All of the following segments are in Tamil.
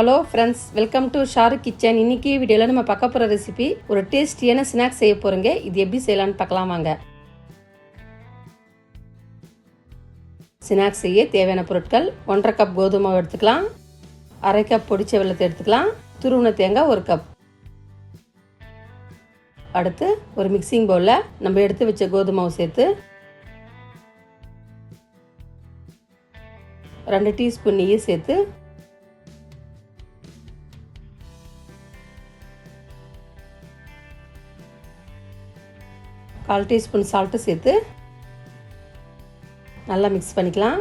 Hello friends welcome to Sharu kitchen இன்னைக்கு வீடியோவில் நம்ம பார்க்க போகிற ரெசிபி ஒரு டேஸ்டியான ஸ்நாக்ஸ் செய்ய போகிறோங்க இது எப்படி செய்யலாம்னு பார்க்கலாம் வாங்க. ஸ்நாக்ஸ் செய்ய தேவையான பொருட்கள் ஒன்றரை கப் கோதுமை எடுத்துக்கலாம். அரை கப் பொடிச்ச வெள்ளத்தை எடுத்துக்கலாம். துருவன தேங்காய் ஒரு கப் அடுத்து ஒரு மிக்சிங் பவுலில் நம்ம எடுத்து வச்ச கோதுமை சேர்த்து ரெண்டு டீஸ்பூன் நெய்யை சேர்த்து கால் டீஸ்பூன் சால்ட்டு சேர்த்து நல்லா மிக்ஸ் பண்ணிக்கலாம்.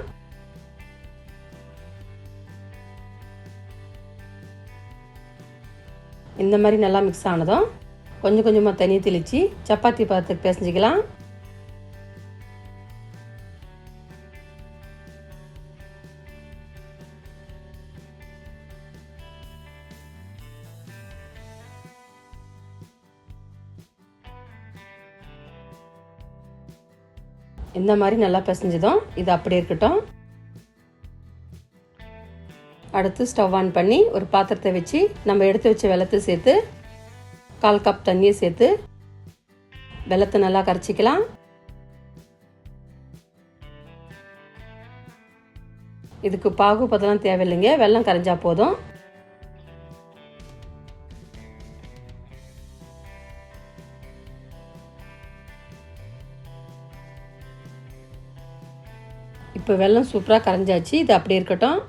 இந்த மாதிரி நல்லா மிக்ஸ் ஆனதும் கொஞ்சம் கொஞ்சமாக தண்ணி தெளித்து சப்பாத்தி பார்த்து பிசைஞ்சிக்கலாம். இந்த மாதிரி நல்லா பிசைஞ்சதும் இது அப்படி இருக்கட்டும். அடுத்து ஸ்டவ் ஆன் பண்ணி ஒரு பாத்திரத்தை வச்சு நம்ம எடுத்து வச்ச வெள்ளத்தை சேர்த்து கால் கப் தண்ணியை சேர்த்து வெள்ளத்தை நல்லா கரைச்சிக்கலாம். இதுக்கு பாகு பதெல்லாம் தேவையில்லைங்க. வெள்ளம் கரைஞ்சா போதும். இப்போ வெள்ளம் சூப்பராக கரைஞ்சாச்சு இது அப்படி இருக்கட்டும்.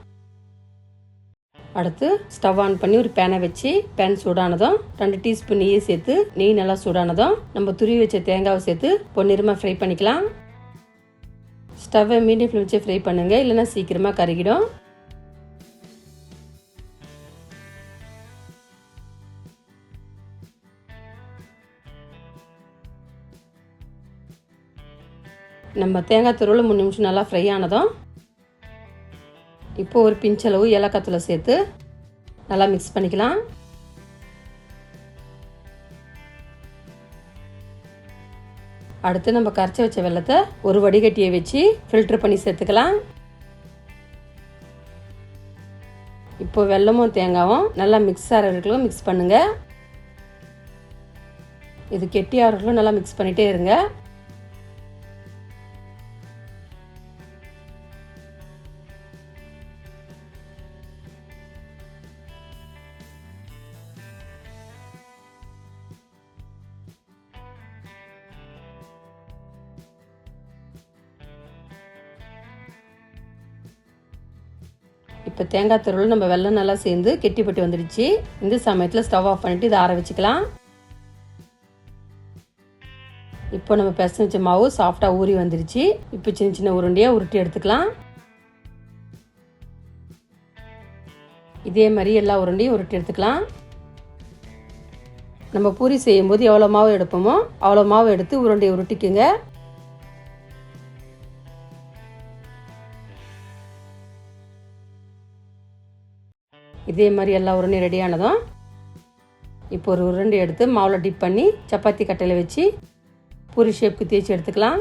அடுத்து ஸ்டவ் ஆன் பண்ணி ஒரு பேனை வச்சு பேன் சூடானதும் ரெண்டு டீஸ்பூன் நெய்யை சேர்த்து நெய் நல்லா சூடானதும் நம்ம துருவி வச்ச தேங்காவை சேர்த்து பொன்னிறமாக ஃப்ரை பண்ணிக்கலாம். ஸ்டவ்வை மீடியம் ஃப்ளேம் வச்சு ஃப்ரை பண்ணுங்கள் இல்லைன்னா சீக்கிரமாக கருகிடும். நம்ம தேங்காய் துருவில் மூணு நிமிஷம் நல்லா ஃப்ரை ஆனதும் இப்போ ஒரு பிஞ்சளவு ஏலக்காத்தூளை சேர்த்து நல்லா மிக்ஸ் பண்ணிக்கலாம். அடுத்து நம்ம கரைச்சி வச்ச வெள்ளத்தை ஒரு வடிகட்டியை வச்சு ஃபில்டர் பண்ணி சேர்த்துக்கலாம். இப்போ வெள்ளமும் தேங்காயும் நல்லா மிக்ஸ் ஆகிறவர்களும் மிக்ஸ் பண்ணுங்கள் இது கெட்டி ஆகிறவர்களும் நல்லா மிக்ஸ் பண்ணிகிட்டே இருங்க. இப்போ தேங்காய் துருள் நம்ம வெள்ளம் நல்லா சேர்ந்து கெட்டிப்பட்டு வந்துடுச்சு. இந்த சமயத்தில் ஸ்டவ் ஆஃப் பண்ணிவிட்டு இதை ஆற வச்சுக்கலாம். இப்போ நம்ம பிசைஞ்ச வச்ச மாவு சாஃப்டாக ஊறி வந்துடுச்சு இப்போ சின்ன சின்ன உருண்டையாக உருட்டி எடுத்துக்கலாம். இதே மாதிரி எல்லா உருண்டையும் உருட்டி எடுத்துக்கலாம். நம்ம பூரி செய்யும்போது எவ்வளோ மாவு எடுப்போமோ அவ்வளோ மாவு எடுத்து உருண்டையை உருட்டிக்குங்க. இதே மாதிரி எல்லா உருண்டையும் ரெடியானதும் இப்போ ஒரு உருண்டை எடுத்து மாவில் டிப் பண்ணி சப்பாத்தி கட்டையில் வச்சு பூரி ஷேப்புக்கு தேய்ச்சி எடுத்துக்கலாம்.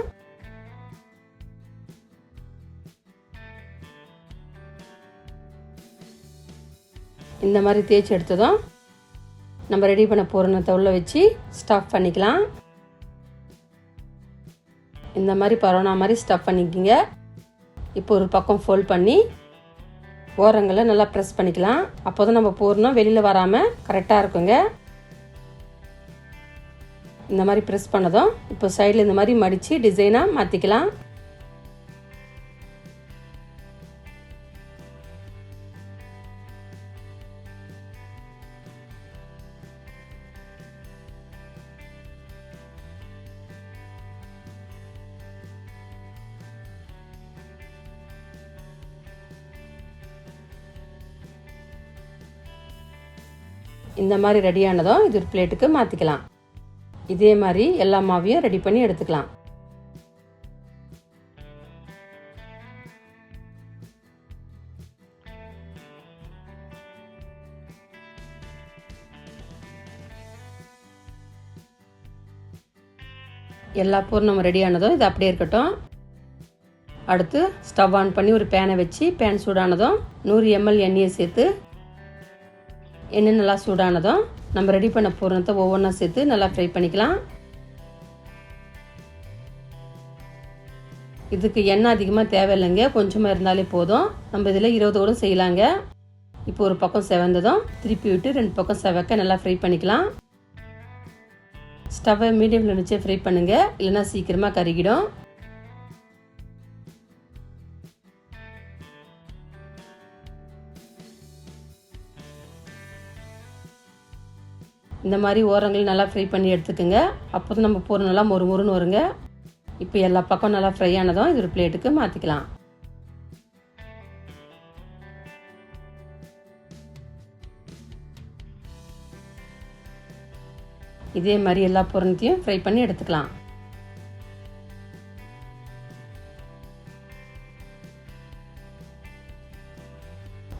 இந்த மாதிரி தேய்ச்சி எடுத்ததும் நம்ம ரெடி பண்ண பூரணத்தை உள்ள வச்சு ஸ்டஃப் பண்ணிக்கலாம். இந்த மாதிரி பரோனா மாதிரி ஸ்டஃப் பண்ணிக்கிங்க. இப்போ ஒரு பக்கம் ஃபோல்ட் பண்ணி ஓரங்களை நல்லா ப்ரெஸ் பண்ணிக்கலாம். அப்போ தான் நம்ம பூர்ணம் வெளியில் வராமல் கரெக்டாக இருக்குங்க. இந்த மாதிரி ப்ரெஸ் பண்ணதும் இப்போ சைடில் இந்த மாதிரி மடித்து டிசைனாக மாற்றிக்கலாம் இந்த மாதிரி ரெடியானதும் இது ஒரு பிளேட்டுக்கு மாற்றிக்கலாம் இதே மாதிரி எல்லா மாவையும் ரெடி பண்ணி எடுத்துக்கலாம். எல்லா பூர்ணமும் ரெடியானதும் இது அப்படியே இருக்கட்டும். அடுத்து ஸ்டவ் ஆன் பண்ணி ஒரு பேனை வச்சு பேன் சூடானதும் நூறு எம்எல் எண்ணெயை சேர்த்து எண்ணெய் நல்லா சூடானதும் நம்ம ரெடி பண்ண பூரணத்தை ஒவ்வொன்றா சேர்த்து நல்லா ஃப்ரை பண்ணிக்கலாம். இதுக்கு எண்ணெய் அதிகமாக தேவையில்லைங்க. கொஞ்சமாக இருந்தாலே போதும். நம்ம இதில் இருபது கூட செய்யலாங்க. இப்போ ஒரு பக்கம் செவந்ததும் திருப்பி விட்டு ரெண்டு பக்கம் செவக்க நல்லா ஃப்ரை பண்ணிக்கலாம். ஸ்டவ்வை மீடியமில் வச்சே ஃப்ரை பண்ணுங்க. இல்லைன்னா சீக்கிரமாக கருகிடும். இந்த மாதிரி ஓரங்கள் நல்லா ஃப்ரை பண்ணி எடுத்துக்கோங்க. அப்போ தான் நம்ம பூரம் நல்லா மொறு மொறுன்னு வருங்க. இப்போ எல்லா பக்கம் நல்லா ஃப்ரை ஆனதும் இது ஒரு பிளேட்டுக்கு மாற்றிக்கலாம் இதே மாதிரி எல்லா பூரணத்தையும் ஃப்ரை பண்ணி எடுத்துக்கலாம்.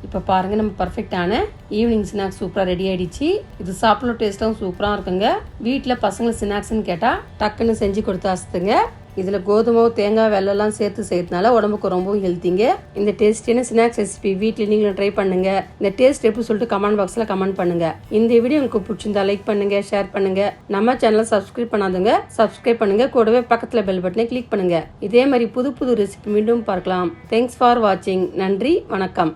இப்போ பாருங்கள் நம்ம பர்ஃபெக்டான ஈவினிங் ஸ்நாக்ஸ் சூப்பராக ரெடி ஆகிடுச்சு இது சாப்பிட டேஸ்ட்டாகவும் சூப்பராக இருக்குங்க. வீட்டில் பசங்களை ஸ்நாக்ஸ்னு கேட்டால் டக்குன்னு செஞ்சு கொடுத்து இதில் கோதுமை தேங்காய் வெள்ளம்லாம் சேர்த்து செய்யறதுனால உடம்புக்கு ரொம்பவும் ஹெல்த்திங்க இந்த டேஸ்டியான ஸ்நாக்ஸ் ரெசிபி வீட்டில் நீங்களும் ட்ரை பண்ணுங்க. இந்த டேஸ்ட் எப்படி சொல்லிட்டு கமெண்ட் பாக்ஸில் கமெண்ட் பண்ணுங்க. இந்த வீடியோ உங்களுக்கு பிடிச்சிருந்தா லைக் பண்ணுங்க ஷேர் பண்ணுங்க. நம்ம சேனலை சப்ஸ்கிரைப் பண்ணாதவங்க சப்ஸ்கிரைப் பண்ணுங்க. கூடவே பக்கத்தில் பெல் பட்டனை கிளிக் பண்ணுங்க. இதே மாதிரி புது புது ரெசிபி மீண்டும் பார்க்கலாம். தேங்க்ஸ் ஃபார் வாட்சிங் நன்றி வணக்கம்.